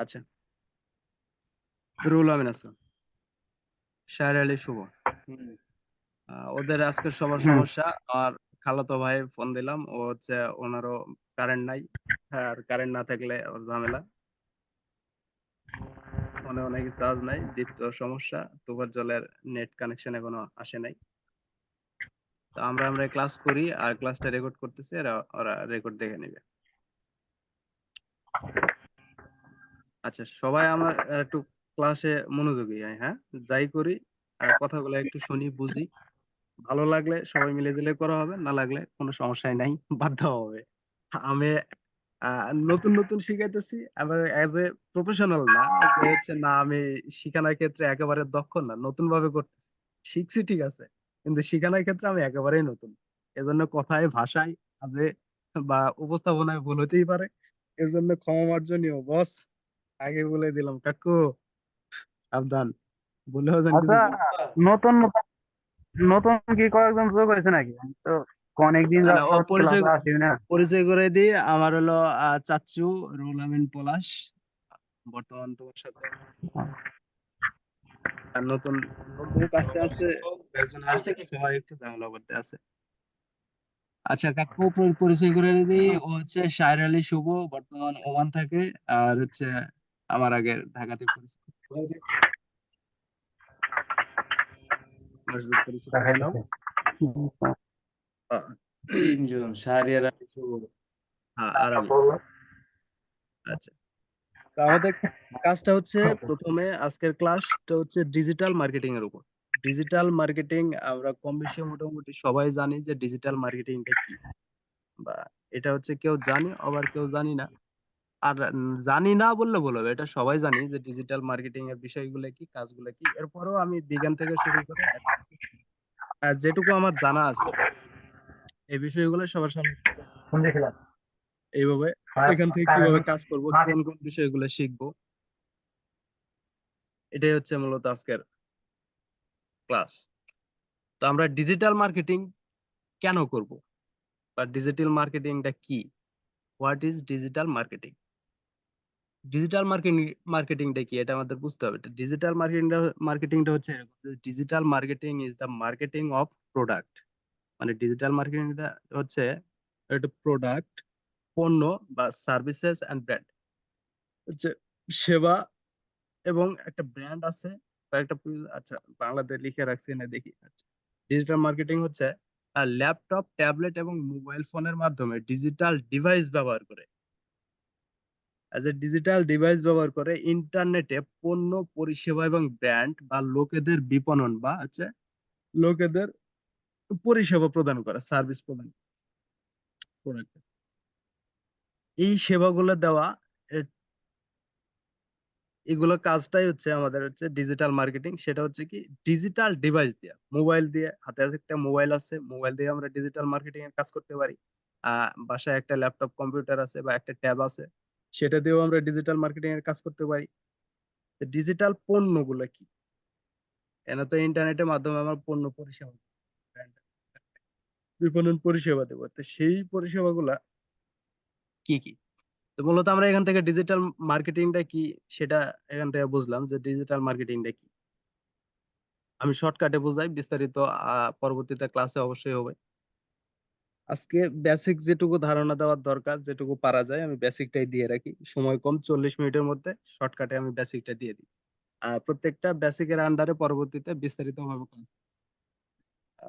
আচ্ছা। রুল আমিন আসলাম শাহের আলী শুভ। আহ, ওদের আজকের সবার সমস্যা আর খালাতো ভাই ফোন দিলাম ও হচ্ছে ওনারও কারেন্ট নাই হ্যাঁ, আর কারেন্ট না থাকলে ওর ঝামেলা। ফোনে অনেক চার্জ নাই দ্বিতীয় সমস্যা তুফার জলের নেট কানেকশন এখনও আসে নাই। তো আমরা আমরা ক্লাস করি আর ক্লাসটা রেকর্ড করতেছি আর ওরা রেকর্ড দেখে নেবে। আচ্ছা সবাই আমার একটু ক্লাসে মনোযোগী হয় হ্যাঁ? যাই করি কথাগুলো একটু শুনি, বুঝি। ভালো লাগলে সবাই মিলে দিলে করা হবে, না লাগলে কোনো সমস্যাই নাই দেওয়া হবে। আমি নতুন নতুন শিখাইতেছি, আবার অ্যাজ এ প্রফেশনাল না হচ্ছে না, আমি শিখানোর ক্ষেত্রে একেবারে দক্ষ না নতুন ভাবে করতেছি। শিখছি ঠিক আছে, কিন্তু শিখানোর ক্ষেত্রে আমি একেবারেই নতুন। এজন্য কথায়, ভাষায়, কাজে বা উপস্থাপনায় ভুল হতেই পারে। এর জন্য ক্ষমা মার্জনীয় বস আগে বলে দিলাম কাকু। সাবধান। বলেও যেন কিছু আচ্ছা নতুন নতুন নতুন কি কয়েকজন যোগ হয়েছে নাকি? তো অনেকদিন না, ও পরিচয়- আসি না। পরিচয় করে দিই আমার হলো আহ, চাচ্চু রুল আমিন পলাশ। বর্তমান তোমার সাথে। আর নতুন লোক আস্তে আস্তে কয়েকজন আসছে সবাই একটু ঝামেলা করতে আছে। আচ্ছা কাকু পরি- পরিচয় করে দিই ও হচ্ছে শাহের আলী শুভ বর্তমান ওমান থাকে। আর হচ্ছে আমার আগে ঢাকাতে তিনজন শাহরিয়ার হ্যাঁ আর আচ্ছা। আমাদের কাজটা হচ্ছে প্রথমে আজকের ক্লাসটা হচ্ছে ডিজিটাল মার্কেটিং এর উপর। ডিজিটাল মার্কেটিং আমরা কম বেশি মোটামুটি সবাই জানি যে ডিজিটাল মার্কেটিংটা কি। বা এটা হচ্ছে কেউ জানি আবার কেউ জানি না। আর জানি না বললে ভুল হবে। এটা সবাই জানি যে ডিজিটাল মার্কেটিং এর বিষয়গুলো কি কাজগুলো কি। এরপরেও আমি বিজ্ঞান থেকে শুরু করে যেটুকু আমার জানা আছে এই বিষয়গুলো সবার সামনে এইভাবে এখান থেকে কীভাবে কাজ করব কোন কোন বিষয়গুলো শিখব। এটাই হচ্ছে মূলত আজকের ক্লাস। তো আমরা ডিজিটাল মার্কেটিং কেন করব? বা ডিজিটাল মার্কেটিংটা কি? What is digital marketing digital marketing মার্কেটিংটা কি? এটা আমাদের বুঝতে হবে। ডিজিটাল মার্কেটিংটা মার্কেটিংটা হচ্ছে digital marketing is the marketing of product মানে ডিজিটাল মার্কেটিংটা হচ্ছে একটা প্রোডাক্ট পণ্য বা সার্ভিসেস অ্যান্ড ব্র্যান্ড হচ্ছে সেবা এবং একটা ব্র্যান্ড আছে বা একটা আচ্ছা বাংলাতে লিখে রাখছি না, দেখি। আচ্ছা ডিজিটাল মার্কেটিং হচ্ছে ল্যাপটপ ট্যাবলেট এবং মোবাইল ফোনের মাধ্যমে ডিজিটাল ডিভাইস ব্যবহার করে। এ ডিজিটাল ডিভাইস ব্যবহার করে ইন্টারনেটে পণ্য, পরিষেবা এবং ব্র্যান্ড বা লোকেদের বিপণন বা হচ্ছে লোকেদের পরিষেবা প্রদান করা সার্ভিস প্রদান এই সেবাগুলো দেওয়া এগুলো কাজটাই হচ্ছে আমাদের হচ্ছে ডিজিটাল মার্কেটিং সেটা হচ্ছে কি ডিজিটাল ডিভাইস দিয়ে। মোবাইল দিয়ে, হাতে হাতে একটা মোবাইল আছে মোবাইল দিয়ে আমরা ডিজিটাল মার্কেটিং এর কাজ করতে পারি। বাসায় একটা ল্যাপটপ কম্পিউটার আছে বা একটা ট্যাব আছে। সেটা দিয়েও আমরা ডিজিটাল মার্কেটিং এর কাজ করতে পারি। ডিজিটাল পণ্যগুলো কি? এনে তো ইন্টারনেটের মাধ্যমে আমার পণ্য পরিষেবা বিপণন পরিষেবা দেবো। তো সেই পরিষেবাগুলা কি কি? তো মূলত আমরা এখান থেকে ডিজিটাল মার্কেটিংটা কি সেটা এখান থেকে বুঝলাম যে ডিজিটাল মার্কেটিংটা কি। আমি শর্টকাটে বুঝাই, বিস্তারিত পরবর্তীতে ক্লাসে অবশ্যই হবে। আজকে বেসিক যেটুকু ধারণা দেওয়ার দরকার, যেটুকু পারা যায়, আমি বেসিকটাই দিয়ে রাখি। সময় কম, চল্লিশ মিনিটের মধ্যে শর্টকাটে আমি বেসিকটা দিয়ে দিই। আর প্রত্যেকটা বেসিকের আন্ডারে পরবর্তীতে বিস্তারিত ভাবে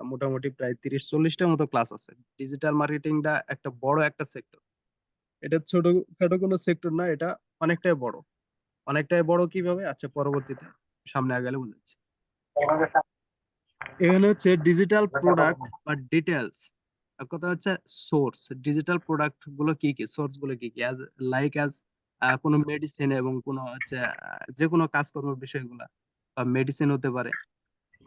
মোটামুটি প্রায় তিরিশ চল্লিশটার মতো ক্লাস আছে। ডিজিটাল মার্কেটিংটা একটা বড় একটা সেক্টর এটা ছোট খাটো কোনো সেক্টর না, এটা অনেকটাই বড়। অনেকটাই বড় কীভাবে? আচ্ছা পরবর্তীতে সামনে আগালে বুঝাচ্ছি। এখানে হচ্ছে ডিজিটাল প্রোডাক্ট বা ডিটেলস কথা হচ্ছে সোর্স ডিজিটাল প্রোডাক্টগুলো কি কি? সোর্সগুলো কি কি? অ্যাজ লাইক অ্যাজ কোনো মেডিসিন এবং কোনো হচ্ছে যে কোনো কাজকর্মের বিষয়গুলা বা মেডিসিন হতে পারে।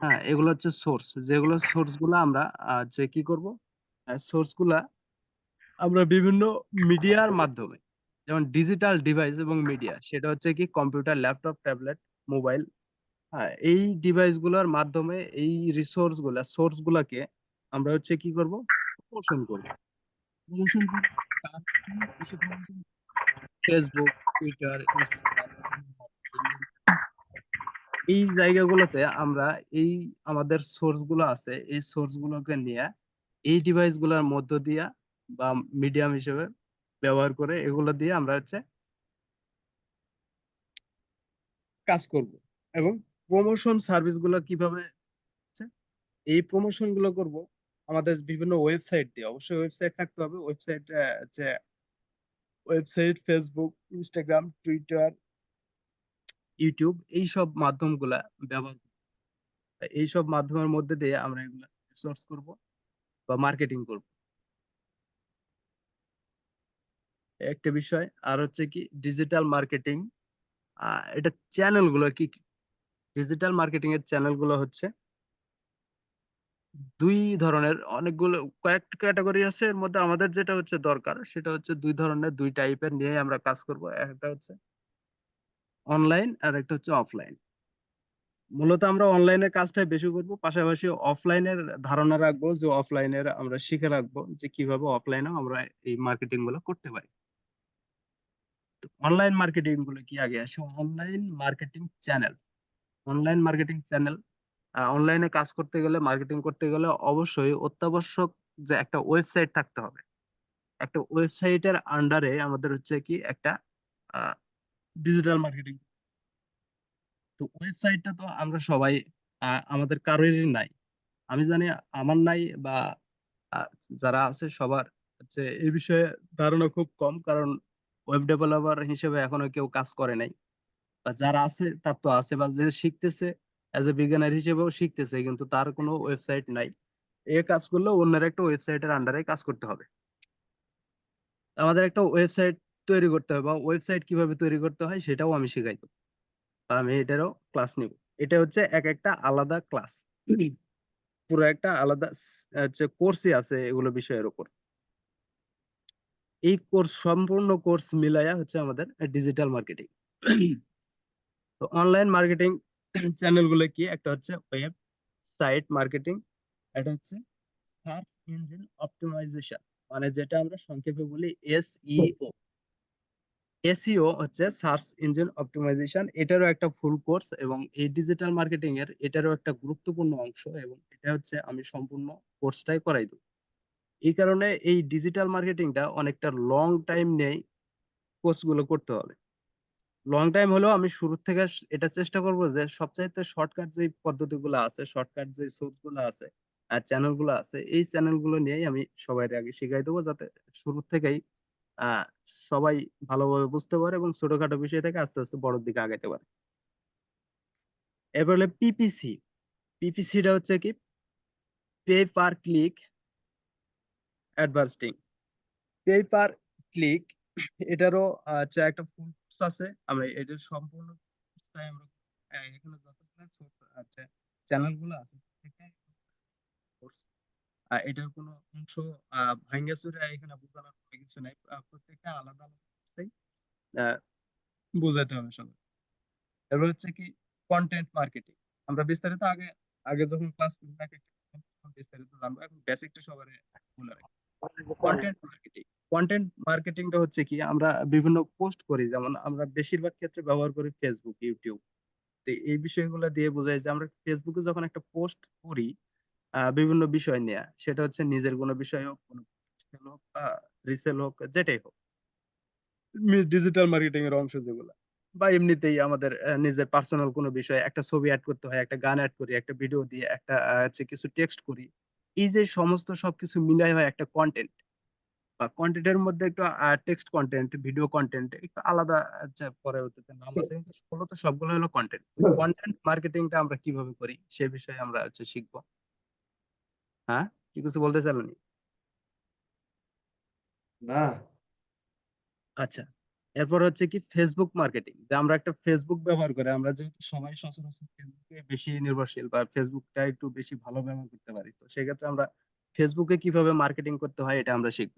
হ্যাঁ এগুলো হচ্ছে সোর্স যেগুলো সোর্সগুলা আমরা যে কি করব? সোর্সগুলা আমরা বিভিন্ন মিডিয়ার মাধ্যমে, যেমন ডিজিটাল ডিভাইস এবং মিডিয়া সেটা হচ্ছে কি কম্পিউটার ল্যাপটপ ট্যাবলেট মোবাইল হ্যাঁ এই ডিভাইসগুলোর মাধ্যমে এই রিসোর্সগুলা সোর্স গুলাকে আমরা হচ্ছে কি করব? প্রমোশন করব। প্রমোশন ফেসবুক টুইটার এই জায়গাগুলোতে আমরা এই আমাদের সোর্সগুলো আছে, এই সোর্স গুলোকে নিয়ে এই ডিভাইসগুলোর মধ্য দিয়া বা মিডিয়াম হিসেবে ব্যবহার করে এগুলো দিয়ে আমরা হচ্ছে কাজ করব এবং প্রমোশন সার্ভিসগুলো কীভাবে এই প্রমোশনগুলো করব আমাদের বিভিন্ন ওয়েবসাইট দিয়ে অবশ্যই ওয়েবসাইট থাকতে হবে। ওয়েবসাইট হচ্ছে website Facebook Instagram Twitter YouTube এই সব মাধ্যমগুলা ব্যবহার এই সব মাধ্যমের মধ্যে দিয়ে আমরা এগুলা সোর্স করব বা মার্কেটিং করব। একটা বিষয়, আর হচ্ছে কি ডিজিটাল মার্কেটিং এটা চ্যানেলগুলো কি ডিজিটাল মার্কেটিং এর চ্যানেলগুলো হচ্ছে দুই ধরনের অনেকগুলো কয়েকটা ক্যাটাগরি আছে। এর মধ্যে আমাদের যেটা হচ্ছে দরকার, সেটা হচ্ছে দুই ধরনের, দুই টাইপের নিয়ে আমরা কাজ করব। একটা হচ্ছে অনলাইন আর একটা হচ্ছে অফলাইন মূলত আমরা অনলাইনের কাজটাই বেশি করব। পাশাপাশি অফলাইনের ধারণা রাখব যে অফলাইনের আমরা শিখে রাখব যে কীভাবে অফলাইনেও আমরা এই মার্কেটিংগুলো করতে পারি। অনলাইন মার্কেটিংগুলো কি আগে আসে? Online marketing channel online marketing channel অনলাইনে কাজ করতে গেলে মার্কেটিং করতে গেলে অবশ্যই অত্যাবশ্যক যে একটা ওয়েবসাইট থাকতে হবে। একটা ওয়েবসাইটের আন্ডারে আমাদের হচ্ছে কি একটা ডিজিটাল মার্কেটিং তো ওয়েবসাইটটা তো আমরা সবাই আমাদের কারোরই নাই। আমি জানি আমার নাই বা যারা আছে সবার হচ্ছে এই বিষয়ে ধারণা খুব কম, কারণ ওয়েব ডেভেলপার হিসেবে এখনও কেউ কাজ করে নাই। বা যারা আছে, তার তো আছে বা যে শিখতেছে অ্যাজ এ বিজ্ঞানের হিসেবেও শিখতেছে, কিন্তু তার কোনো ওয়েবসাইট নাই। এ কাজ করলে অন্যের একটা ওয়েবসাইটের আন্ডারে কাজ করতে হবে। আমাদের একটা ওয়েবসাইট তৈরি করতে হবে, বা ওয়েবসাইট কীভাবে তৈরি করতে হয় সেটাও আমি শেখাই আমি এটারও ক্লাস নিব। এটা হচ্ছে এক একটা আলাদা ক্লাস পুরো একটা আলাদা হচ্ছে কোর্সই আছে এগুলো বিষয়ের উপর। এই কোর্স সম্পূর্ণ কোর্স মিলায়া হচ্ছে আমাদের ডিজিটাল মার্কেটিং তো অনলাইন মার্কেটিং চ্যানেলগুলো কি? একটা হচ্ছে ওয়েব সাইট মার্কেটিং এটা হচ্ছে সার্চ ইঞ্জিন অপটিমাইজেশন মানে যেটা আমরা সংক্ষেপে বলি এসইও এসইও হচ্ছে সার্চ ইঞ্জিন অপটিমাইজেশন এটারও একটা ফুল কোর্স এবং এই ডিজিটাল মার্কেটিং এর এটারও একটা গুরুত্বপূর্ণ অংশ এবং এটা হচ্ছে আমি সম্পূর্ণ কোর্সটাই করাই দেব। এই কারণে এই ডিজিটাল মার্কেটিংটা অনেকটা লং টাইম নেই কোর্সগুলো করতে হবে। লং টাইম হলেও আমি শুরু থেকে এটা চেষ্টা করব যে সবচাইতে শর্টকাট যে পদ্ধতিগুলো আছে শর্টকাট যে সোর্সগুলো আছে, আর চ্যানেলগুলো আছে, এই চ্যানেলগুলো নিয়েই আমি সবাই আগে শিখাই দেবো যাতে শুরু থেকেই সবাই ভালোভাবে বুঝতে পারে এবং ছোটখাটো বিষয় থেকে আস্তে আস্তে বড়র দিকে আগাইতে পারে। এবার হলো পিপিসি পিপিসিটা হচ্ছে কি? Pay per click advertising pay per click এটারও একটা ফুল আছে, আমরা এটার সম্পূর্ণ কোর্সটাই আমরা এখানে যতগুলো source আছে এটার কোনো অংশ ভাঙ্গা এখানে বোঝানোর কোনো কিছু নাই প্রত্যেকটা আলাদা আলাদা বোঝাতে হবে সবাই এবার হচ্ছে কি কন্টেন্ট মার্কেটিং আমরা বিস্তারিত আগে আগে যখন ক্লাস বিস্তারিত জানব, এখন বেসিকটা সবার বলে রাখি। কন্টেন্ট মার্কেটিং কন্টেন্ট মার্কেটিংটা হচ্ছে কি আমরা বিভিন্ন পোস্ট করি যেমন আমরা বেশিরভাগ ক্ষেত্রে ব্যবহার করি ফেসবুক ইউটিউব তো এই বিষয়গুলো দিয়ে বোঝাই যে আমরা ফেসবুকে যখন একটা পোস্ট করি বিভিন্ন বিষয় নিয়ে সেটা হচ্ছে নিজের কোনো বিষয় হোক কোনো হোক রিসেল হোক যেটাই হোক। ডিজিটাল মার্কেটিং এর অংশ যেগুলো। বা এমনিতেই আমাদের নিজের পার্সোনাল কোনো বিষয় একটা ছবি অ্যাড করতে হয় একটা গান অ্যাড করি একটা ভিডিও দিয়ে একটা হচ্ছে কিছু টেক্সট করি। এই যে সমস্ত সবকিছু মিলাই হয় একটা কন্টেন্ট কন্টেন্টের মধ্যে একটু টেক্সট কন্টেন্ট ভিডিও কন্টেন্ট একটু আলাদা হচ্ছে পরবর্তীতে নাম আছে কিন্তু মূলত সবগুলো হলো কন্টেন্ট কন্টেন্ট মার্কেটিংটা আমরা কীভাবে করি সে বিষয়ে আমরা হচ্ছে শিখব। হ্যাঁ? কি কিছু বলতে চাইলেন? না। আচ্ছা। এরপর হচ্ছে কি ফেসবুক মার্কেটিং যে আমরা একটা ফেসবুক ব্যবহার করে আমরা যেহেতু সবাই সচরাচর ফেসবুকে বেশি নির্ভরশীল বা ফেসবুকটা একটু বেশি ভালো ব্যবহার করতে পারি তো সেক্ষেত্রে আমরা ফেসবুকে কীভাবে মার্কেটিং করতে হয় এটা আমরা শিখব।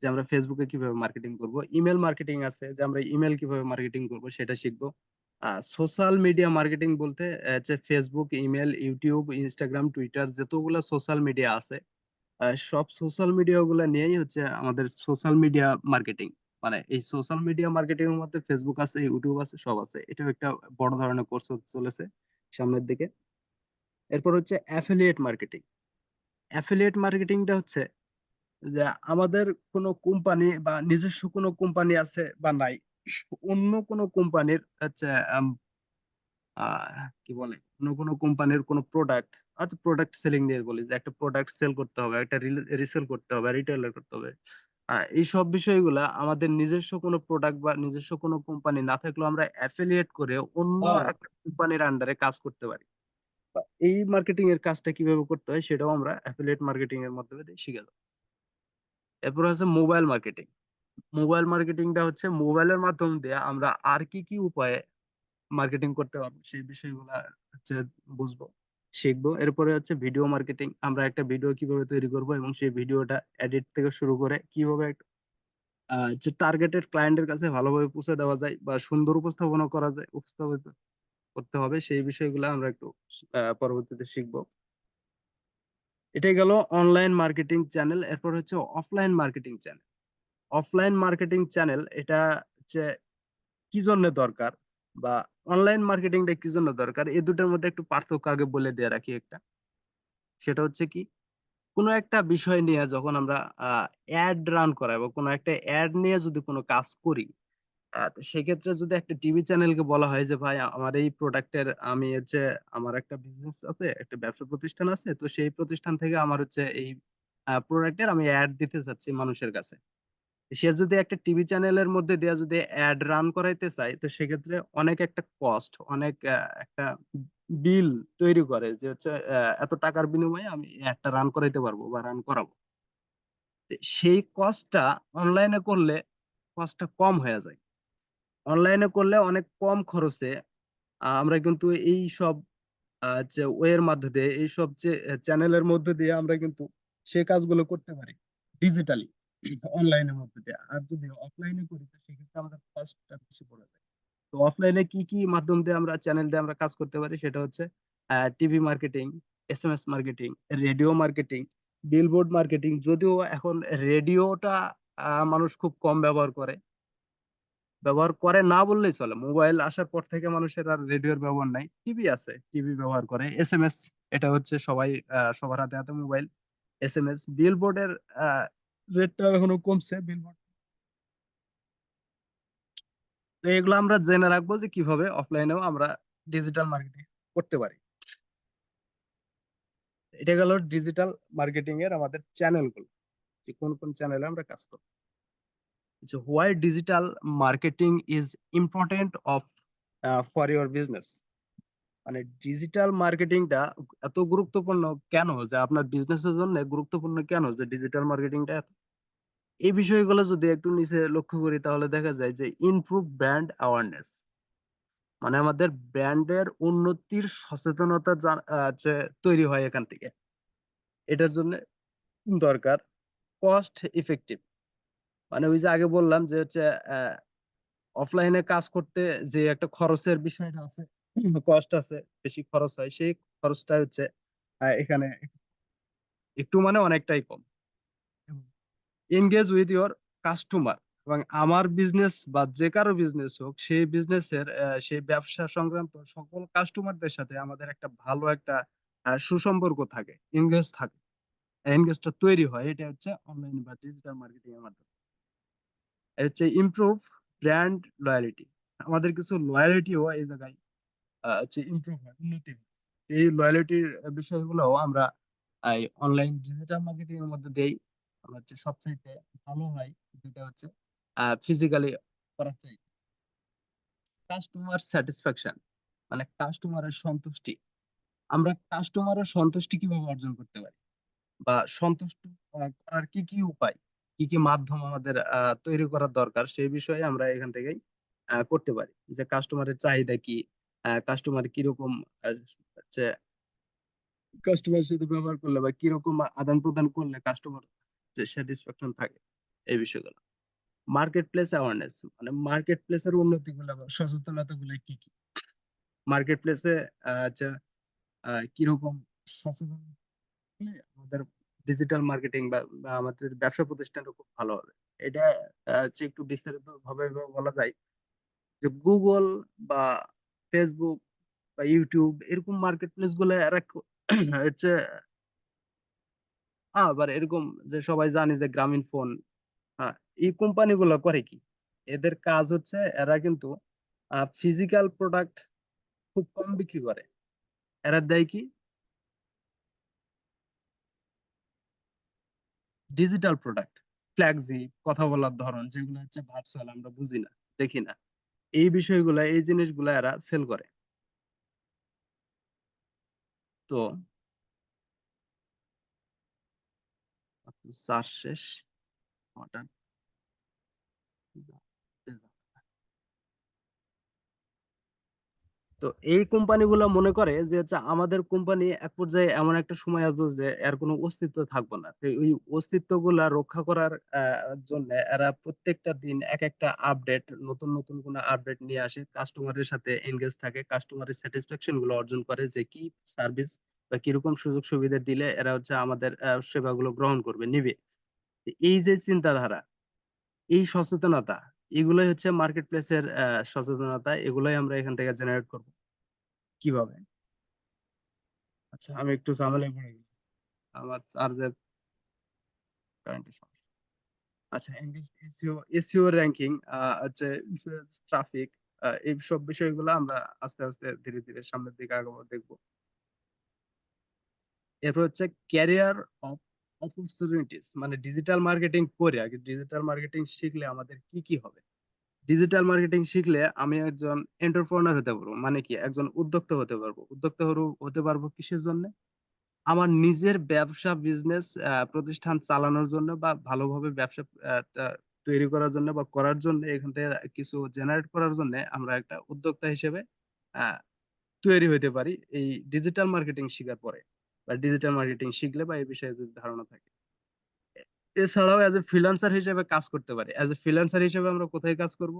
যে আমরা ফেসবুকে কীভাবে মার্কেটিং করব ইমেল মার্কেটিং আছে যে আমরা ইমেল কীভাবে মার্কেটিং করব সেটা শিখব। সোশ্যাল মিডিয়া মার্কেটিং বলতে হচ্ছে Facebook email YouTube Instagram Twitter যতগুলো সোশ্যাল মিডিয়া আছে সব সোশ্যাল মিডিয়া নিয়েই হচ্ছে আমাদের সোশ্যাল মিডিয়া মার্কেটিং মানে এই সোশ্যাল মিডিয়া মার্কেটিং এর মধ্যে ফেসবুক আছে ইউটিউব আছে, সব আছে। এটাও একটা বড় ধরনের কোর্স চলেছে সামনের দিকে। এরপর হচ্ছে অ্যাফিলিয়েট মার্কেটিং অ্যাফিলিয়েট মার্কেটিংটা হচ্ছে যে আমাদের কোনো কোম্পানি বা নিজস্ব কোনো কোম্পানি আছে বা নাই অন্য কোনো কোম্পানির হচ্ছে কি বলে অন্য কোনো কোম্পানির কোনো প্রোডাক্ট আচ্ছা প্রোডাক্ট সেলিং দিয়ে বলি যে একটা প্রোডাক্ট সেল করতে হবে একটা রিসেল করতে হবে রিটেলার করতে হবে। এই সব বিষয়গুলা আমাদের নিজস্ব কোনো প্রোডাক্ট বা নিজস্ব কোনো কোম্পানি না থাকলেও আমরা অ্যাফিলিয়েট করে অন্য হ্যাঁ। একটা কোম্পানির আন্ডারে কাজ করতে পারি। এই মার্কেটিং এর কাজটা কীভাবে করতে হয় সেটাও আমরা অ্যাফিলিয়েট মার্কেটিং এর মাধ্যমে দিয়ে শিখে যাব। এরপর হচ্ছে মোবাইল মার্কেটিং মোবাইল মার্কেটিংটা হচ্ছে মোবাইলের মাধ্যম দিয়ে আমরা আর কি কি উপায়ে মার্কেটিং করতে পারব, সেই বিষয়গুলা হচ্ছে বুঝব, শিখব। এরপরে হচ্ছে ভিডিও মার্কেটিং আমরা একটা ভিডিও কীভাবে তৈরি করব এবং সেই ভিডিওটা এডিট থেকে শুরু করে কীভাবে যে টার্গেটেড ক্লায়েন্টের কাছে ভালোভাবে পৌঁছে দেওয়া যায় বা সুন্দর উপস্থাপনা করা যায়, উপস্থাপিত করতে হবে, সেই বিষয়গুলো আমরা একটু পরবর্তীতে শিখব। এটাই গেল অনলাইন মার্কেটিং চ্যানেল এরপর হচ্ছে offline marketing channel offline marketing channel এটা হচ্ছে কি জন্য দরকার বা অনলাইন মার্কেটিংটা কি জন্য দরকার, এই দুটোর মধ্যে একটু পার্থক্য আগে বলে দিয়ে রাখি একটা। সেটা হচ্ছে কি, কোনো একটা বিষয় নিয়ে যখন আমরা অ্যাড রান করাই বা কোনো একটা অ্যাড নিয়ে যদি কোনো কাজ করি সেক্ষেত্রে যদি একটা টিভি চ্যানেলকে বলা হয় যে, ভাই, আমার এই প্রোডাক্টের আমি হচ্ছে, আমার একটা বিজনেস আছে, একটা ব্যবসা প্রতিষ্ঠান আছে, তো সেই প্রতিষ্ঠান থেকে আমার হচ্ছে এই প্রোডাক্টের আমি অ্যাড দিতে চাচ্ছি মানুষের কাছে। সে যদি একটা টিভি চ্যানেলের মধ্যে দিয়ে যদি অ্যাড রান করাইতে চায়, তো সেক্ষেত্রে অনেক একটা কস্ট অনেক একটা বিল তৈরি করে যে হচ্ছে এত টাকার বিনিময়ে আমি একটা রান করাইতে পারব বা রান করাবো। সেই কস্টটা অনলাইনে করলে কস্টটা কম হয়ে যায়। অনলাইনে করলে অনেক কম খরচে আমরা কিন্তু এই সব ওয়ের মধ্যে দিয়ে, এই সব যে চ্যানেলের মধ্যে দিয়ে আমরা কিন্তু সেই কাজগুলো করতে পারি ডিজিটালি অনলাইনের মধ্যে দিয়ে। আর যদি অফলাইনে করি, তো সেক্ষেত্রে আমাদের কস্টটা বেশি পড়ে যায়। তো অফলাইনে কি কি মাধ্যম দিয়ে আমরা চ্যানেল দিয়ে আমরা কাজ করতে পারি, সেটা হচ্ছে TV marketing SMS marketing radio marketing billboard marketing যদিও এখন রেডিওটা মানুষ খুব কম ব্যবহার করে। ব্যবহার করে না বললেই চলে। মোবাইল আসার পর থেকে মানুষের আর রেডিওর ব্যবহার নাই। টিভি আছে, টিভি ব্যবহার করে। এসএমএস, এটা হচ্ছে সবাই সবার হাতে হাতে মোবাইল। এস এম এসএমএস, বিলবোর্ডের রেটটা এখনও কমছে, বিলবোর্ড। তো এগুলো আমরা জেনে রাখব যে কীভাবে অফলাইনেও আমরা ডিজিটাল মার্কেটিং করতে পারি। এটা গেল ডিজিটাল মার্কেটিং এর আমাদের চ্যানেলগুলো কোন কোন চ্যানেলে আমরা কাজ করব যে why digital marketing is important of for your business মানে ডিজিটাল মার্কেটিংটা এত গুরুত্বপূর্ণ কেন? যে আপনার বিজনেসের জন্য গুরুত্বপূর্ণ কেন যে ডিজিটাল মার্কেটিংটা এত? এই বিষয়গুলো যদি একটু নিচে লক্ষ্য করি তাহলে দেখা যায় যে ইমপ্রুভ ব্র্যান্ড অ্যাওয়ারনেস মানে আমাদের ব্র্যান্ডের উন্নতির সচেতনতা তৈরি হয় এখান থেকে। এটার জন্য দরকার কস্ট ইফেক্টিভ মানে ওই যে আগে বললাম যে হচ্ছে অফলাইনে কাজ করতে যে একটা খরচের বিষয়টা আছে কস্ট আছে, বেশি খরচ হয়, সেই খরচটা হচ্ছে এখানে একটু মানে অনেকটাই কম। এনগেজ উইথ ইওর কাস্টমার এবং আমার বিজনেস বা যে কারও বিজনেস হোক, সেই বিজনেসের সেই ব্যবসা সংক্রান্ত সকল কাস্টমারদের সাথে আমাদের একটা ভালো একটা সুসম্পর্ক থাকে এনগেজ থাকে। এনগেজটা তৈরি হয়, এটা হচ্ছে অনলাইন বা ডিজিটাল মার্কেটিং এর মাধ্যমে। হচ্ছে ইমপ্রুভ ব্র্যান্ড লয়ালিটি আমাদের কিছু লয়ালিটিও এই জায়গায় হচ্ছে ইমপ্রুভ হয়, উন্নতি এই লয়ালিটির বিষয়গুলো আমরা এই অনলাইন ডিজিটাল মার্কেটিং এর মধ্যে দেই আমরা হচ্ছে সবচাইতে ভালো হয়, যেটা হচ্ছে ফিজিক্যালি করার চাই। কাস্টমার স্যাটিসফ্যাকশন মানে কাস্টমারের সন্তুষ্টি। আমরা কাস্টমারের সন্তুষ্টি কীভাবে অর্জন করতে পারি? বা সন্তুষ্ট করার কি কি উপায়? কি কি মাধ্যম আমাদের তৈরি করার দরকার সেই বিষয়ে আমরা এখান থেকেই করতে পারি। যে কাস্টমারের চাহিদা কি কাস্টমার কীরকম কাস্টমারের সাথে ব্যবহার করলে বা কীরকম আদান প্রদান করলে কাস্টমার যে স্যাটিসফ্যাকশন থাকে এই বিষয়গুলো। মার্কেট প্লেস অ্যাওয়ারনেস মানে মার্কেট প্লেসের উন্নতি গুলো বা সচেতনতা গুলো কি? কি মার্কেট প্লেসে আচ্ছা কীরকম সচেতন আমাদের ডিজিটাল মার্কেটিং বা আমাদের ব্যবসা প্রতিষ্ঠানটা খুব ভালো হবে। এটা একটু বিস্তারিত ভাবে বলা যায় যে গুগল বা ফেসবুক বা ইউটিউব এরকম মার্কেট প্লেসগুলো এরা হচ্ছে আবার এরকম যে সবাই জানে যে গ্রামীণ ফোন হ্যাঁ এই কোম্পানি গুলো করে কি? এদের কাজ হচ্ছে এরা কিন্তু ফিজিক্যাল প্রোডাক্ট খুব কম বিক্রি করে। এরা দেয় কি? ডিজিটাল প্রোডাক্ট ফ্ল্যাগজি কথা বলার ধরন, যেগুলো হচ্ছে ভার্চুয়াল আমরা বুঝি না, দেখি না। এই বিষয়গুলো, এই জিনিসগুলো এরা সেল করে। তো চার শেষ, হঠাৎ তো এই কোম্পানিগুলো মনে করে যে হচ্ছে আমাদের কোম্পানি এক পর্যায়ে এমন একটা সময় আসবে যে, এর কোনো অস্তিত্ব থাকবে না। তো ওই অস্তিত্বগুলা রক্ষা করার জন্য এরা প্রত্যেকটা দিন এক একটা আপডেট, নতুন নতুন কোনো আপডেট নিয়ে আসে। কাস্টমারের সাথে এনগেজ থাকে, কাস্টমারের স্যাটিসফ্যাকশনগুলো অর্জন করে যে, কি সার্ভিস বা কীরকম সুযোগ সুবিধা দিলে এরা হচ্ছে আমাদের সেবাগুলো গ্রহণ করবে, নিবে। এই যে চিন্তাধারা, এই সচেতনতা, এগুলোই হচ্ছে মার্কেট প্লেসের সচেতনতা। এগুলোই আমরা এখান থেকে জেনারেট করব। কীভাবে? আচ্ছা। আমি একটু ঝামেলায় পড়ে গেছি। আমার চার্জের কারেন্টের সমস্যা। আচ্ছা এনগেজ এসইও এসইও র্যাঙ্কিং হচ্ছে ট্রাফিক এই সব বিষয়গুলো আমরা আস্তে আস্তে ধীরে ধীরে সামনের দিকে আগাবো দেখব। এরপর হচ্ছে ক্যারিয়ার অফ অপরচুনিটিস মানে ডিজিটাল মার্কেটিং করে আগে। ডিজিটাল মার্কেটিং শিখলে আমাদের কি কি হবে? ডিজিটাল মার্কেটিং শিখলে আমি একজন এন্টারপ্রেনার হতে পারব। মানে কি? একজন উদ্যোক্তা হতে পারব। উদ্যোক্তা হতে পারব কিসের জন্য? আমার নিজের ব্যবসা বিজনেস প্রতিষ্ঠান চালানোর জন্য বা ভালোভাবে ব্যবসা তৈরি করার জন্য বা করার জন্য, এখান থেকে কিছু জেনারেট করার জন্য আমরা একটা উদ্যোক্তা হিসেবে তৈরি হতে পারি এই ডিজিটাল মার্কেটিং শিখার পরে। বা ডিজিটাল মার্কেটিং শিখলে বা এই বিষয়ে যদি ধারণা থাকে। এছাড়াও অ্যাজ এ ফ্রিল্যান্সার হিসেবে কাজ করতে পারি। অ্যাজ এ ফ্রিল্যান্সার হিসেবে আমরা কোথায় কাজ করব?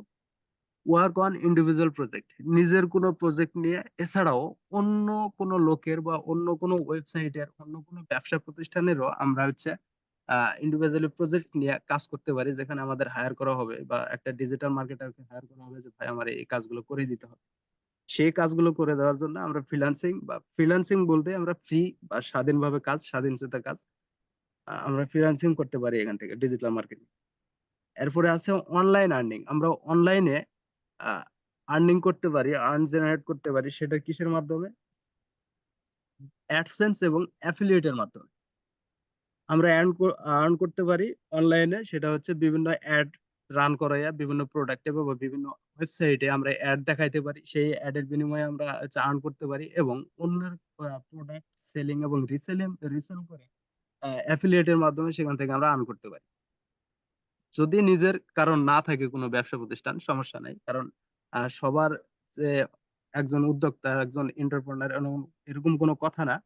ওয়ার্ক অন ইন্ডিভিজুয়াল প্রজেক্ট নিজের কোনো প্রজেক্ট নিয়ে এছাড়াও অন্য কোনো লোকের বা অন্য কোনো ওয়েবসাইটের অন্য কোনো ব্যবসা প্রতিষ্ঠানেরও আমরা হচ্ছে প্রজেক্ট নিয়ে কাজ করতে পারি যেখানে আমাদের হায়ার করা হবে বা একটা ডিজিটাল মার্কেটারকে হায়ার করা হবে যে ভাই আমার এই কাজগুলো করে দিতে হবে। সেই কাজগুলো করে দেওয়ার জন্য আমরা ফ্রিল্যান্সিং বা ফ্রিল্যান্সিং বলতে আমরা ফ্রি বা স্বাধীনভাবে কাজ স্বাধীনচেতা কাজ আহ, আমরা ফ্রিল্যান্সিং করতে পারি এখান থেকে ডিজিটাল মার্কেটিং এরপরে আছে অনলাইন আর্নিং আমরা অনলাইনে আর্নিং করতে পারি আর্ন জেনারেট করতে পারি, সেটা কিসের মাধ্যমে? অ্যাডসেন্স এবং অ্যাফিলিয়েটের মাধ্যমে। আমরা আর্ন করতে পারি অনলাইনে সেটা হচ্ছে বিভিন্ন অ্যাড রান করাইয়া, বিভিন্ন প্রোডাক্টে বা বিভিন্ন ওয়েবসাইটে আমরা অ্যাড দেখাইতে পারি। সেই অ্যাডের বিনিময়ে আমরা আর্ন করতে পারি এবং অন্যের প্রোডাক্ট সেলিং এবং রিসেলিং রিসেল করে অ্যাফিলিয়েটের মাধ্যমে সেখান থেকে আমরা আর্ন করতে পারি। যদি নিজের কারণ না থাকে কোনো ব্যবসা প্রতিষ্ঠান, সমস্যা নাই। কারণ সবার যে একজন উদ্যোক্তা, একজন এন্টারপ্রেনার এরকম কোনো কথা না।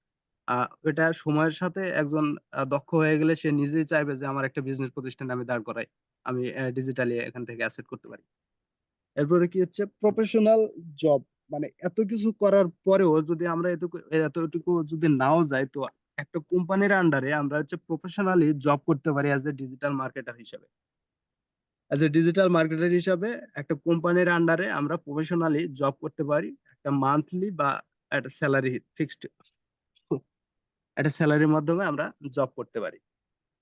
এটা সময়ের সাথে একজন দক্ষ হয়ে গেলে সে নিজেই চাইবে যে আমার একটা বিজনেস প্রতিষ্ঠান আমি দাঁড় করাই, আমি ডিজিটালি এখান থেকে অ্যাসেট করতে পারি। এরপরে কি হচ্ছে? প্রফেশনাল জব মানে এত কিছু করার পরেও যদি আমরা এতটুকু এতটুকু যদি নাও যাই, তো একটা কোম্পানির আন্ডারে আমরা হচ্ছে প্রফেশনালি জব করতে পারি অ্যাজ এ ডিজিটাল মার্কেটার হিসেবে। অ্যাজ এ ডিজিটাল মার্কেটার হিসাবে একটা কোম্পানির আন্ডারে আমরা প্রফেশনালি জব করতে পারি একটা মান্থলি বা একটা স্যালারি ফিক্সড একটা স্যালারির মাধ্যমে আমরা জব করতে পারি।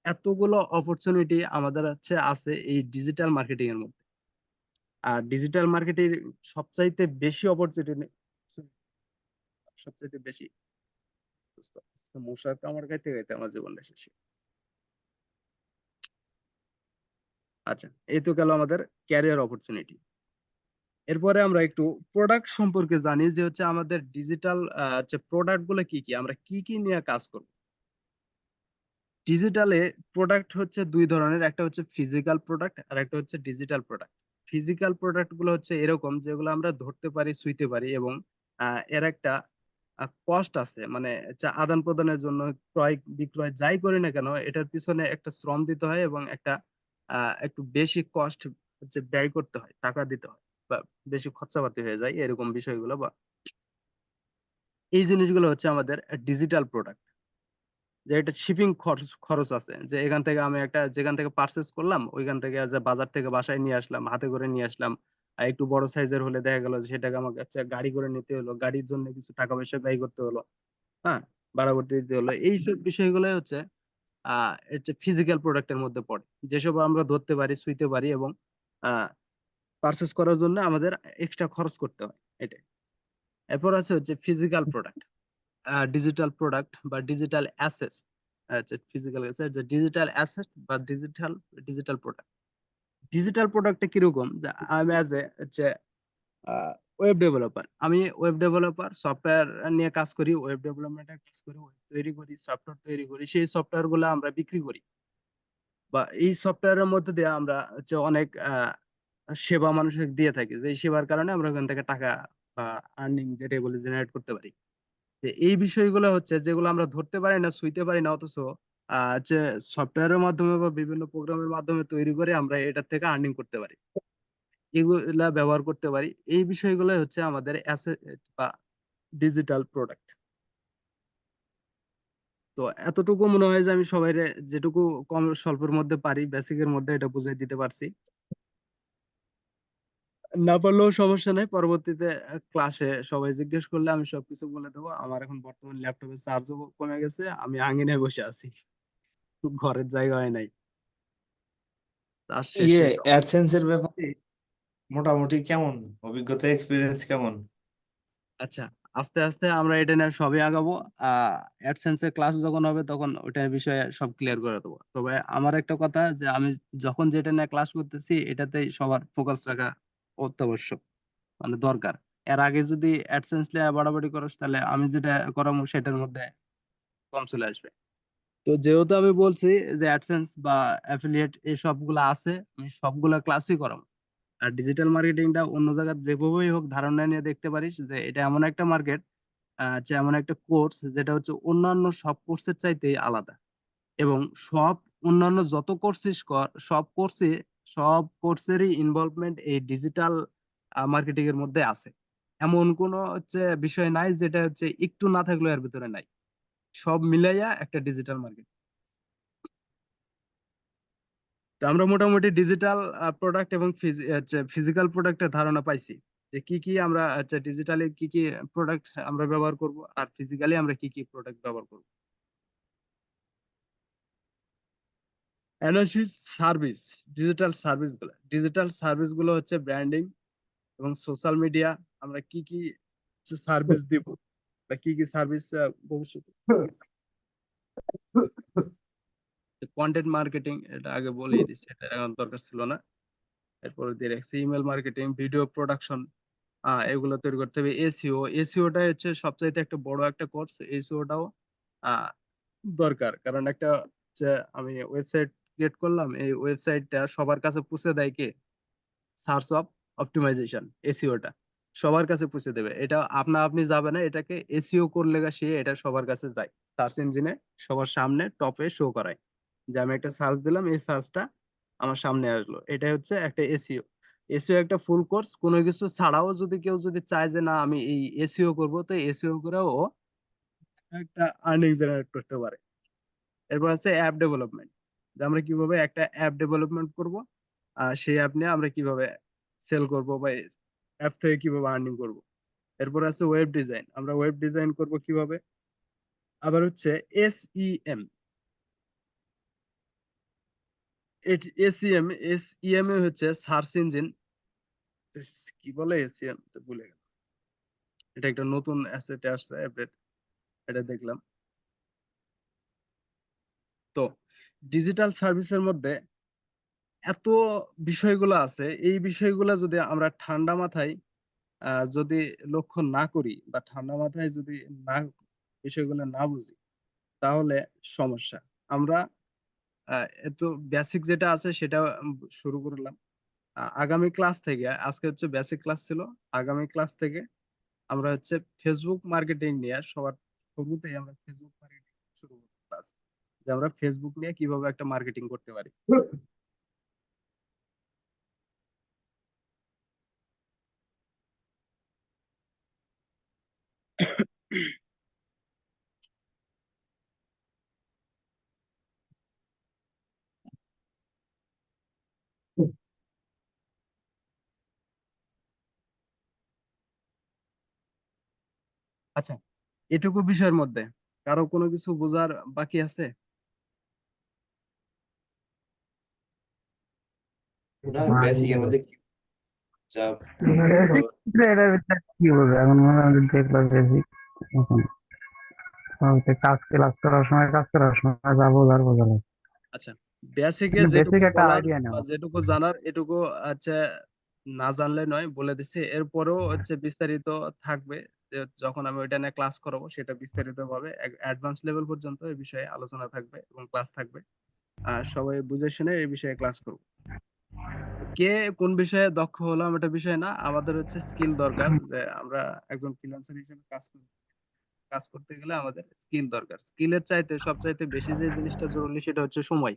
এতগুলো অপরচুনিটি আমাদের হচ্ছে আছে এই ডিজিটাল মার্কেটিং এর মধ্যে। আর ডিজিটাল মার্কেটিং সবচাইতে বেশি অপরচুনিটি সবচাইতে বেশি মশার কামড় খাইতে খাইতে আমার জীবনটা শেষ আচ্ছা এই তো গেল আমাদের ক্যারিয়ার অপরচুনিটি এরপরে আমরা একটু প্রোডাক্ট সম্পর্কে জানি যে হচ্ছে আমাদের ডিজিটাল হচ্ছে প্রোডাক্টগুলো কি কি? আমরা কি কি নিয়ে কাজ করব? ডিজিটালে প্রোডাক্ট হচ্ছে দুই ধরনের, একটা হচ্ছে ফিজিক্যাল প্রোডাক্ট আর একটা হচ্ছে ডিজিটাল প্রোডাক্ট ফিজিক্যাল প্রোডাক্টগুলো হচ্ছে এরকম যেগুলো আমরা ধরতে পারি, ছুঁইতে পারি এবং এর একটা কস্ট আছে। মানে আদান প্রদানের জন্য ক্রয়, বিক্রয় যাই করি না কেন, এটার পিছনে একটা শ্রম দিতে হয় এবং একটা একটু বেশি কস্ট হচ্ছে ব্যয় করতে হয়, টাকা দিতে হয় বা বেশি খরচাপাতি হয়ে যায়, এরকম বিষয়গুলো বা এই জিনিসগুলো হচ্ছে আমাদের ডিজিটাল প্রোডাক্ট যে এটা শিপিং খরচ খরচ আছে। যে এখান থেকে আমি একটা, যেখান থেকে পারচেস করলাম, ওইখান থেকে বাজার থেকে বাসায় নিয়ে আসলাম, হাতে করে নিয়ে আসলাম আর একটু বড় সাইজের হলে দেখা গেল যে সেটাকে আমাকে হচ্ছে গাড়ি করে নিতে হলো গাড়ির জন্য কিছু টাকা পয়সা ব্যয় করতে হলো হ্যাঁ? ভাড়া করতে দিতে হলো এইসব বিষয়গুলো হচ্ছে আহ হচ্ছে ফিজিক্যাল প্রোডাক্টের মধ্যে পড়ে। যেসব আমরা ধরতে পারি ছুঁইতে পারি এবং আহ পারচেস করার জন্য আমাদের এক্সট্রা খরচ করতে হয় এটাই। এরপর আছে হচ্ছে ফিজিক্যাল প্রোডাক্ট ডিজিটাল প্রোডাক্ট বা ডিজিটাল অ্যাসেট আচ্ছা ফিজিক্যাল যে ডিজিটাল অ্যাসেট বা ডিজিটাল ডিজিটাল প্রোডাক্ট ডিজিটাল প্রোডাক্টটা কীরকম? যে আমি অ্যাজ এ হচ্ছে ওয়েব ডেভেলপার আমি ওয়েব ডেভেলপার সফটওয়্যার নিয়ে কাজ করি ওয়েব ডেভেলপমেন্টের কাজ করি তৈরি করি সফটওয়্যার তৈরি করি, সেই সফটওয়্যারগুলো আমরা বিক্রি করি। বা এই সফটওয়্যারের মধ্যে দিয়ে আমরা হচ্ছে অনেক সেবা মানুষের দিয়ে থাকি, যে সেবার কারণে আমরা ওখান থেকে টাকা বা আর্নিং যেটা বলে জেনারেট করতে পারি। এই বিষয়গুলো হচ্ছে, যেগুলো আমরা ধরতে পারি না ছুঁইতে পারি না, অথচ যে সফটওয়্যারের মাধ্যমে বা বিভিন্ন প্রোগ্রামের মাধ্যমে তৈরি করে আমরা এটার থেকে আর্নিং করতে পারি। এগুলা ব্যবহার করতে পারি। এই বিষয়গুলো হচ্ছে আমাদের অ্যাসেট বা ডিজিটাল প্রোডাক্ট তো এতটুকু মনে হয় যে আমি সবাই যেটুকু কম স্বল্পের মধ্যে পারি বেসিকের মধ্যে এটা বুঝাই দিতে পারছি। না পারলেও সমস্যা নেই। পরবর্তীতে ক্লাসে সবাই জিজ্ঞেস করলে আমি সবকিছু বলে দেবো। আমার এখন বর্তমান ল্যাপটপের চার্জও কমে গেছে। আমি আঙিনায় বসে আছি। ঘরের জায়গা হয় নাই। তার শেষ ইয়ে। অ্যাডসেন্স এর ব্যাপারে মোটামুটি কেমন? অভিজ্ঞতা এক্সপিরিয়েন্স কেমন? আচ্ছা আস্তে আস্তে আমরা এটা নিয়ে সবই আগাবো। অ্যাডসেন্স এর ক্লাস যখন হবে তখন ওটার বিষয়ে সব ক্লিয়ার করে দেবো। তবে আমার একটা কথা যে আমি যখন যেটা নিয়ে ক্লাস করতেছি এটাতেই সবার ফোকাস রাখা অত্যাবশ্যক মানে দরকার। এর আগে যদি অ্যাডসেন্স নিয়ে বাড়াবাড়ি করস তাহলে আমি যেটা করাবো সেটার মধ্যে কম চলে আসবে। তো যেহেতু আমি বলছি যে অ্যাডসেন্স বা অ্যাফিলিয়েট এই সবগুলো আছে, আমি সবগুলা ক্লাসই করাবো। আর ডিজিটাল মার্কেটিংটা অন্য জায়গায় যেভাবেই হোক ধারণা নিয়ে দেখতে পারিস যে এটা এমন একটা মার্কেট যে এমন একটা কোর্স যেটা হচ্ছে অন্যান্য সব কোর্সের চাইতেই আলাদা। এবং সব, অন্যান্য যত কোর্সিস কর, সব কোর্সে সব কোর্সেরই ইনভলভমেন্ট এই ডিজিটাল মার্কেটিং এর মধ্যে আছে। এমন কোনো হচ্ছে বিষয় নাই যেটা হচ্ছে একটু না থাকলেও এর ভিতরে নাই। সব মিলাইয়া একটা ডিজিটাল মার্কেট তো আমরা মোটামুটি ডিজিটাল প্রোডাক্ট এবং ফিজিক্যাল প্রোডাক্টের ধারণা পাইছি যে কি কি আমরা আচ্ছা ডিজিটালি কি কি প্রোডাক্ট আমরা ব্যবহার করব আর ফিজিক্যালি আমরা কি কি প্রোডাক্ট ব্যবহার করব। এনার্জি সার্ভিস ডিজিটাল সার্ভিসগুলো ডিজিটাল সার্ভিসগুলো হচ্ছে ব্র্যান্ডিং এবং সোশ্যাল মিডিয়া আমরা কি কি সার্ভিস দিব। বা কি কি সার্ভিস ভবিষ্যতে? কন্টেন্ট মার্কেটিং এটা আগে বলেই দিচ্ছি, এটা এখন দরকার ছিল না। এরপরে দিয়ে ইমেল মার্কেটিং ভিডিও প্রোডাকশন এগুলো তৈরি করতে হবে এসিও এসিওটাই হচ্ছে সবচাইতে একটা বড় একটা কোর্স এসিওটাও দরকার। কারণ একটা হচ্ছে, আমি ওয়েবসাইট ক্রিয়েট করলাম, এই ওয়েবসাইটটা সবার কাছে পৌঁছে দেয় কে? সার্চ অফ অপটিমাইজেশন এসিওটা সবার কাছে পৌঁছে দেবে। এটা আপনা আপনি যাবে না, এটাকে এসিও করলে গা সে এটা সবার কাছে যায়। সার্চ ইঞ্জিনে সবার সামনে টপে শো করায়। যে আমি একটা সার্চ দিলাম, এই সার্চটা আমার সামনে আসলো। এটাই হচ্ছে একটা এসিও এসিও একটা ফুল কোর্স কোনো কিছু ছাড়াও যদি কেউ যদি চায় যে না, আমি এই এসিও করব, তো এসিও করেও একটা আর্নিং জেনারেট করতে পারে। এরপর আছে অ্যাপ ডেভেলপমেন্ট যে আমরা কীভাবে একটা অ্যাপ ডেভেলপমেন্ট করব, আর সেই অ্যাপ নিয়ে আমরা কীভাবে সেল করব বা অ্যাপ থেকে কীভাবে আর্নিং করব? এরপর আছে ওয়েব ডিজাইন আমরা ওয়েব ডিজাইন করব কীভাবে? আবার হচ্ছে এসইএম এসইএম এসইএম হচ্ছে সার্চ ইঞ্জিন কি বলে এসইএম তো ভুলে গেলাম। এটা একটা নতুন অ্যাসেটে আসছে আপডেট এটা দেখলাম। তো ডিজিটাল সার্ভিসের মধ্যে এত বিষয়গুলো আছে। এই বিষয়গুলো যদি আমরা ঠান্ডা মাথায় যদি লক্ষ্য না করি বা ঠান্ডা মাথায় যদি না, বিষয়গুলো না বুঝি, তাহলে সমস্যা। আমরা এত বেসিক যেটা আছে সেটা শুরু করলাম। আগামী ক্লাস থেকে, আজকে হচ্ছে বেসিক ক্লাস ছিল, আগামী ক্লাস থেকে আমরা হচ্ছে ফেসবুক মার্কেটিং নিয়ে সবার শুরুতেই আমরা ফেসবুক মার্কেটিং শুরু করব ক্লাস যে আমরা ফেসবুক নিয়ে কীভাবে একটা মার্কেটিং করতে পারি। আচ্ছা এটুকু বিষয়ের মধ্যে কারও কোনো কিছু বোঝার বাকি আছে? কি বলবে? এখন মনে হয় দেখলাম বেসিক কাজ ক্লাস করার সময় কাজ করার সময় যা বোঝার বোঝা লাগে বেসিকে যেটুকু জানার এটুকু আচ্ছা না জানলে নয় বলে দিছি। এরপরেও হচ্ছে বিস্তারিত থাকবে যখন আমি ওইটা নিয়ে ক্লাস করাবো সেটা বিস্তারিত ভাবে অ্যাডভান্স লেভেল পর্যন্ত এই বিষয়ে আলোচনা থাকবে এবং ক্লাস থাকবে। আর সবাই বুঝে শুনে এই বিষয়ে ক্লাস করব। কে কোন বিষয়ে দক্ষ হলাম এটা বিষয় না আমাদের হচ্ছে স্কিল দরকার যে আমরা একজন ফ্রিল্যান্সার হিসেবে কাজ করি কাজ করতে গেলে আমাদের স্কিল দরকার। স্কিলের চাইতে সবচাইতে বেশি যে জিনিসটা জরুরি সেটা হচ্ছে সময়।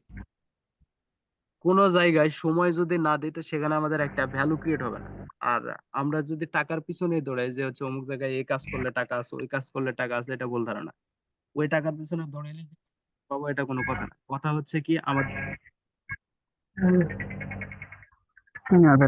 কোনো জায়গায় সময় যদি না দিই তো সেখানে আমাদের একটা ভ্যালু ক্রিয়েট হবে না। আর আমরা যদি টাকার পিছনে দৌড়াই যে হচ্ছে অমুক জায়গায় এই কাজ করলে টাকা আছে, ওই কাজ করলে টাকা আছে, এটা ভুল ধারণা। ওই টাকার পিছনে দৌড়াইলে পাবো এটা কোনো কথা না। কথা হচ্ছে কি, আমাদের আমাদের